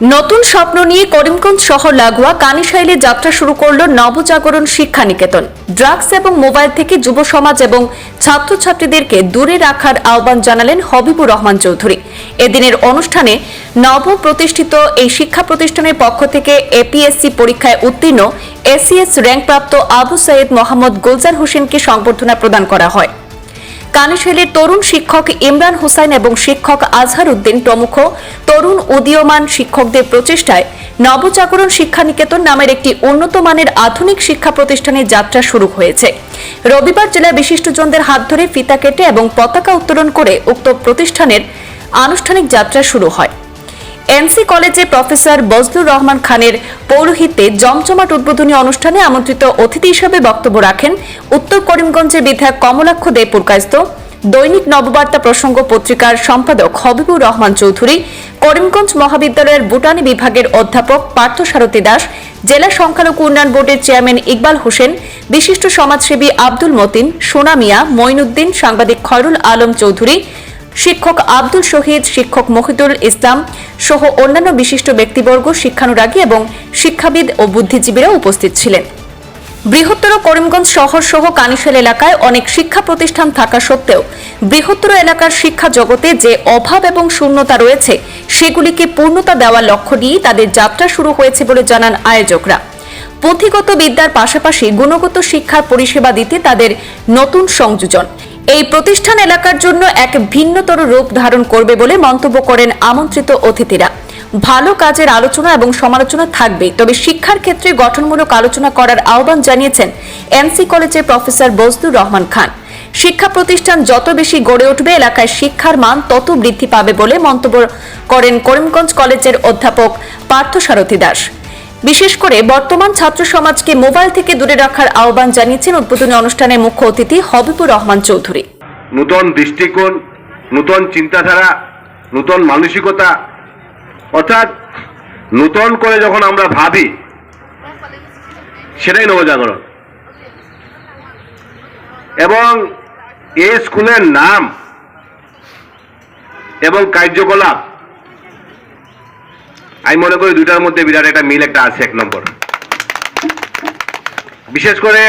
নতুন স্বপ্ন নিয়ে করিমগঞ্জ শহর লাগোয়া কানিশাইলে যাত্রা শুরু করল নবজাগরণ শিক্ষা নিকেতন ড্রাগস এবং মোবাইল থেকে যুব সমাজ এবং ছাত্রছাত্রীদেরকে দূরে রাখার আহ্বান জানালেন হবিবুর রহমান চৌধুরী। এদিনের অনুষ্ঠানে নব প্রতিষ্ঠিত এই শিক্ষা প্রতিষ্ঠানের পক্ষ থেকে এপিএসসি পরীক্ষায় উত্তীর্ণ এসিএস র্যাঙ্কপ্রাপ্ত আবু সৈয়দ মোহাম্মদ গুলজার হোসেনকে সংবর্ধনা প্রদান করা হয়। কানিশাইলের তরুণ শিক্ষক ইমরান হোসাইন এবং শিক্ষক আজহার উদ্দিন প্রমুখ। তরুণ উদীয়মান শিক্ষকদের প্রচেষ্টায় নবজাগরণ শিক্ষা নিকেতন নামের একটি উন্নত মানের আধুনিক শিক্ষা প্রতিষ্ঠানের যাত্রা শুরু হয়েছে। রবিবার জেলা বিশিষ্টজনদের হাত ধরে ফিতা কেটে এবং পতাকা উত্তোলন করে উক্ত প্রতিষ্ঠানের আনুষ্ঠানিক যাত্রা শুরু হয়। এনসি কলেজে প্রফেসর বজলুর রহমান খানের পৌরোহিত্যে জমজমাট উদ্বোধনী অনুষ্ঠানে আমন্ত্রিত অতিথি হিসেবে বক্তব্য রাখেন উত্তর করিমগঞ্জের বিধায়ক কমলাক্ষ দে পুরকায়স্ত দৈনিক নববার্তা প্রসঙ্গ পত্রিকার সম্পাদক হবিবুর রহমান চৌধুরী, করিমগঞ্জ মহাবিদ্যালয়ের বুটানি বিভাগের অধ্যাপক পার্থসারথী দাস, জেলা সংখ্যালঘু উন্নয়ন বোর্ডের চেয়ারম্যান ইকবাল হোসেন, বিশিষ্ট সমাজসেবী আব্দুল মতিন, সোনা মিয়া, মঈনুদ্দিন, সাংবাদিক খয়রুল আলম চৌধুরী শিক্ষক আব্দুল শহীদ, শিক্ষক মহিদুল ইসলাম সহ অন্যান্য বিশিষ্ট ব্যক্তিবর্গ, শিক্ষানুরাগী এবং শিক্ষাবিদ ও বুদ্ধিজীবীরা উপস্থিত ছিলেন। বৃহত্তর করিমগঞ্জ শহর সহ কানিশাল এলাকায় অনেক শিক্ষা প্রতিষ্ঠান থাকা সত্ত্বেও বৃহত্তর এলাকার শিক্ষা জগতে যে অভাব এবং শূন্যতা রয়েছে, সেগুলিকে পূর্ণতা দেওয়ার লক্ষ্য নিয়েই তাদের যাত্রা শুরু হয়েছে বলে জানান আয়োজকরা। পুঁথিগত বিদ্যার পাশাপাশি গুণগত শিক্ষার পরিষেবা দিতে তাদের নতুন সংযোজন। এই প্রতিষ্ঠান এলাকার জন্য এক ভিন্নতর রূপ ধারণ করবে বলে মন্তব্য করেন আমন্ত্রিত অতিথিরা। ভালো কাজের আলোচনা এবং সমালোচনা থাকবে, তবে শিক্ষার ক্ষেত্রে গঠনমূলক আলোচনা করার আহ্বান জানিয়েছেন এনসি কলেজের প্রফেসর বজলুর রহমান খান। শিক্ষা প্রতিষ্ঠান যত বেশি গড়ে উঠবে, এলাকায় শিক্ষার মান তত বৃদ্ধি পাবে বলে মন্তব্য করেন করিমগঞ্জ কলেজের অধ্যাপক পার্থসারথী দাস। বিশেষ করে বর্তমান ছাত্র সমাজকে মোবাইল থেকে দূরে রাখার আহ্বান জানিয়েছেন উদ্বোধনী অনুষ্ঠানে মুখ্য অতিথি হবিবুর রহমান চৌধুরী। নূতন দৃষ্টিকোণ, নূতন চিন্তাধারা, নূতন মানসিকতা, অর্থাৎ নূতন করে যখন আমরা ভাবি, সেটাই নবজাগরণ এবং এ স্কুলের নাম এবং কার্যকলাপ আমি মনে করি দুইটার মধ্যে বিরাট একটা মিল একটা আছে এক নম্বর। বিশেষ করে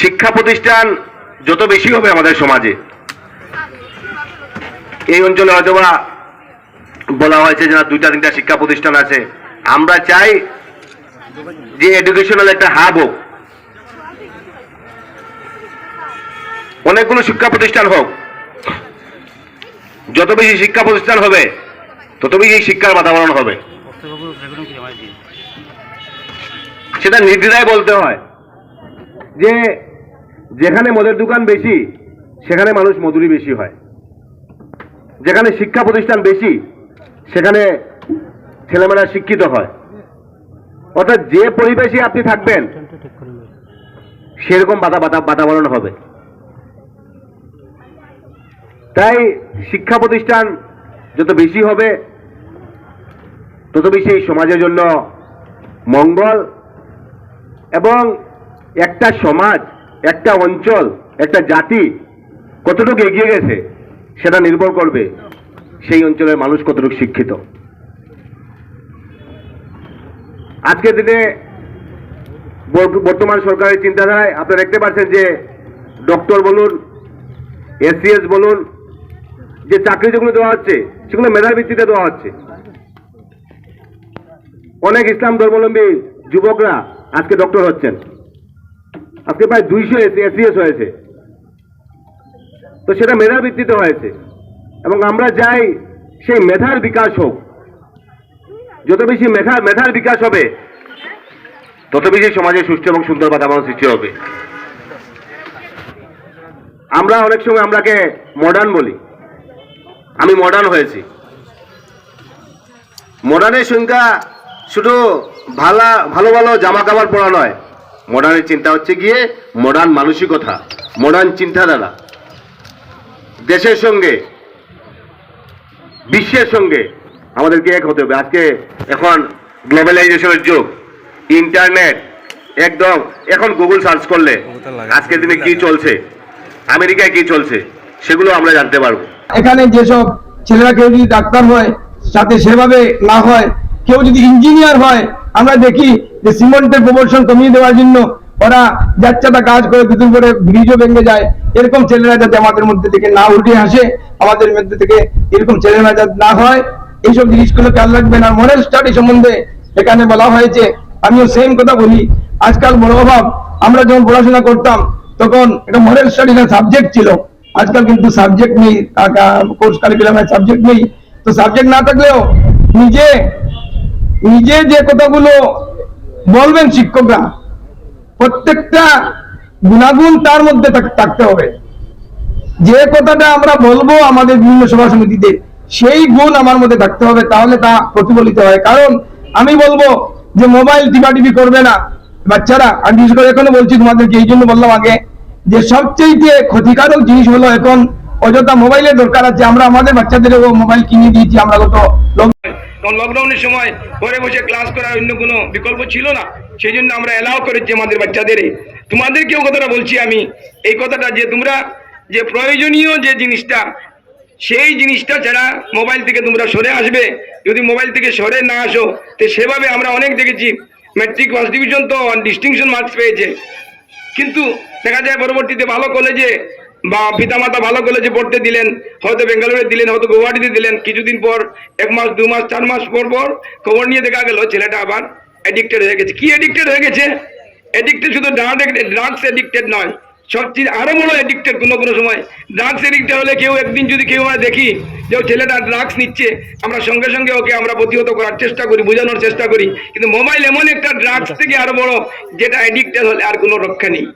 শিক্ষা প্রতিষ্ঠান যত বেশি হবে আমাদের সমাজে, এই অঞ্চলে হয়তোবা বলা হয়েছে যে না, দুইটা তিনটা শিক্ষা প্রতিষ্ঠান আছে। আমরা চাই যে এডুকেশনাল একটা হাব হোক। অনেকগুলো শিক্ষা প্রতিষ্ঠান হোক। যত বেশি শিক্ষা প্রতিষ্ঠান হবে তত এই শিক্ষার বাতাবরণ হবে? সেটা নির্দ্বিধায় বলতে হয়। যে যেখানে মদের দোকান বেশি, সেখানে মানুষ মজুরি বেশি হয়। যেখানে শিক্ষা প্রতিষ্ঠান বেশি, সেখানে ছেলেমেয়েরা শিক্ষিত হয়। অর্থাৎ যে পরিবেশে আপনি থাকবেন, সেরকম বাতা বাতা বাতাবরণ হবে। তাই শিক্ষা প্রতিষ্ঠান যত বেশি হবে বেশি এই সমাজের জন্য মঙ্গল এবং একটা সমাজ, একটা অঞ্চল, একটা জাতি কতটুকু এগিয়ে গেছে সেটা নির্ভর করবে সেই অঞ্চলের মানুষ কতটুকু শিক্ষিত। আজকের দিনে বর্তমান সরকারের চিন্তাধারায় আপনারা দেখতে পাচ্ছেন যে ডক্টর বলুন এসসিএস বলুন, যে চাকরি যেগুলো দেওয়া হচ্ছে সেগুলো মেধার ভিত্তিতে দেওয়া হচ্ছে। অনেক ইসলাম ধর্মাবলম্বী যুবকরা আজকে ডক্টর হচ্ছেন। আজকে প্রায় দুইশো এসিএস হয়েছে। তো সেটা মেধার ভিত্তিতে হয়েছে। এবং আমরা যাই সেই মেধার বিকাশ হোক। যত বেশি মেধা মেধার বিকাশ হবে, তত বেশি সমাজে সুষ্ঠু এবং সুন্দর বাতাবরণ সৃষ্টি হবে। আমরা অনেক সময় আমরাকে মডার্ন বলি। আমি মডার্ন হয়েছি। মডার্নের সংখ্যা শুধু ভালা ভালো ভালো জামা কাপড় পরা নয়। মডার্নের চিন্তা হচ্ছে গিয়ে মডার্ন মানসিকতা মডার্ন চিন্তাধারা। দেশের সঙ্গে বিশ্বের সঙ্গে আমাদেরকে এক হতে হবে। আজকে এখন গ্লোবালাইজেশনের যুগ। ইন্টারনেট একদম এখন গুগল সার্চ করলে আজকের দিনে কি চলছে আমেরিকায় কি চলছে সেগুলো আমরা জানতে পারব। এখানে যেসব ছেলেরা কেউ যদি ডাক্তার হয় যাতে সেভাবে না হয় কেউ যদি ইঞ্জিনিয়ার হয়, আমরা দেখি যে সিমেন্টের প্রবর্ষণ কমিয়ে দেওয়ার জন্য ওরা যাচ্ছাটা কাজ করে দুদিন পরে ব্রিজও ভেঙে যায়। এরকম ছেলেরা যাতে আমাদের মধ্যে থেকে না উঠে আসে, আমাদের মধ্যে থেকে এরকম ছেলেরা যাতে না হয়, এইসব জিনিসগুলো খেয়াল রাখবেন। আর মরাল স্টাডি সম্বন্ধে এখানে বলা হয়েছে, আমিও সেম কথা বলি। আজকাল বড় অভাব, আমরা যখন পড়াশোনা করতাম, তখন এটা মরাল স্টাডি না সাবজেক্ট ছিল। আজকাল কিন্তু সাবজেক্ট নেই কোর্স কারিকুলামের সাবজেক্ট নেই। তো সাবজেক্ট না থাকলেও নিজে নিজে যে কথাগুলো বলবেন শিক্ষকরা, প্রত্যেকটা গুণাগুণ তার মধ্যে থাকতে হবে। যে কথাটা আমরা বলব আমাদের বিভিন্ন সভা সমিতিতে, সেই গুণ আমার মধ্যে থাকতে হবে, তাহলে তা প্রতিফলিত হয়। কারণ আমি বলব যে মোবাইল টিপাটিপি করবে না। বাচ্চারা আমি বিশেষ করে এখনও বলছি তোমাদেরকে, এই জন্য বললাম আগে যে সবচেয়ে ক্ষতিকারক জিনিস হলো এখন অযথা মোবাইলের দরকার আছে। আমরা আমাদের বাচ্চাদেরও মোবাইল কিনে দিয়েছি, আমরা গত লকডাউনের সময় ঘরে বসে ক্লাস করার অন্য কোনো বিকল্প ছিল না। সেই জন্য আমরা অ্যালাউ করেছি আমাদের বাচ্চাদের তোমাদেরকেও কথাটা বলছি আমি। এই কথাটা যে তোমরা যে প্রয়োজনীয় যে জিনিসটা, সেই জিনিসটা ছাড়া মোবাইল থেকে তোমরা সরে আসবে। যদি মোবাইল থেকে সরে না আসো, তো সেভাবে আমরা অনেক দেখেছি। ম্যাট্রিক ফার্স্ট ডিভিশন তো ডিস্টিংশন মার্কস পেয়েছে। কিন্তু দেখা যায় পরবর্তীতে ভালো কলেজে বা পিতামাতা ভালো কলেজে পড়তে দিলেন, হয়তো বেঙ্গালুরুতে দিলেন, হয়তো গুয়াহাটিতে দিলেন, কিছুদিন পর, এক মাস, দু মাস, চার মাস পর পর খবর নিয়ে দেখা গেল, ছেলেটা আবার অ্যাডিক্টেড হয়ে গেছে। কি অ্যাডিক্টেড হয়ে গেছে? অ্যাডিক্টেড শুধু ড্রাগস অ্যাডিক্টেড নয় সবচেয়ে আরও বড় অ্যাডিক্টেড কোনো কোনো সময়। ড্রাগস অ্যাডিক্টেড হলে কেউ একদিন যদি কেউ আমরা দেখি যে ছেলেটা ড্রাগস নিচ্ছে, আমরা সঙ্গে সঙ্গে ওকে আমরা প্রতিহত করার চেষ্টা করি, বোঝানোর চেষ্টা করি। কিন্তু মোবাইল এমন একটা ড্রাগস থেকে আরও বড়, যেটা অ্যাডিক্টেড হলে আর কোনো রক্ষা নেই।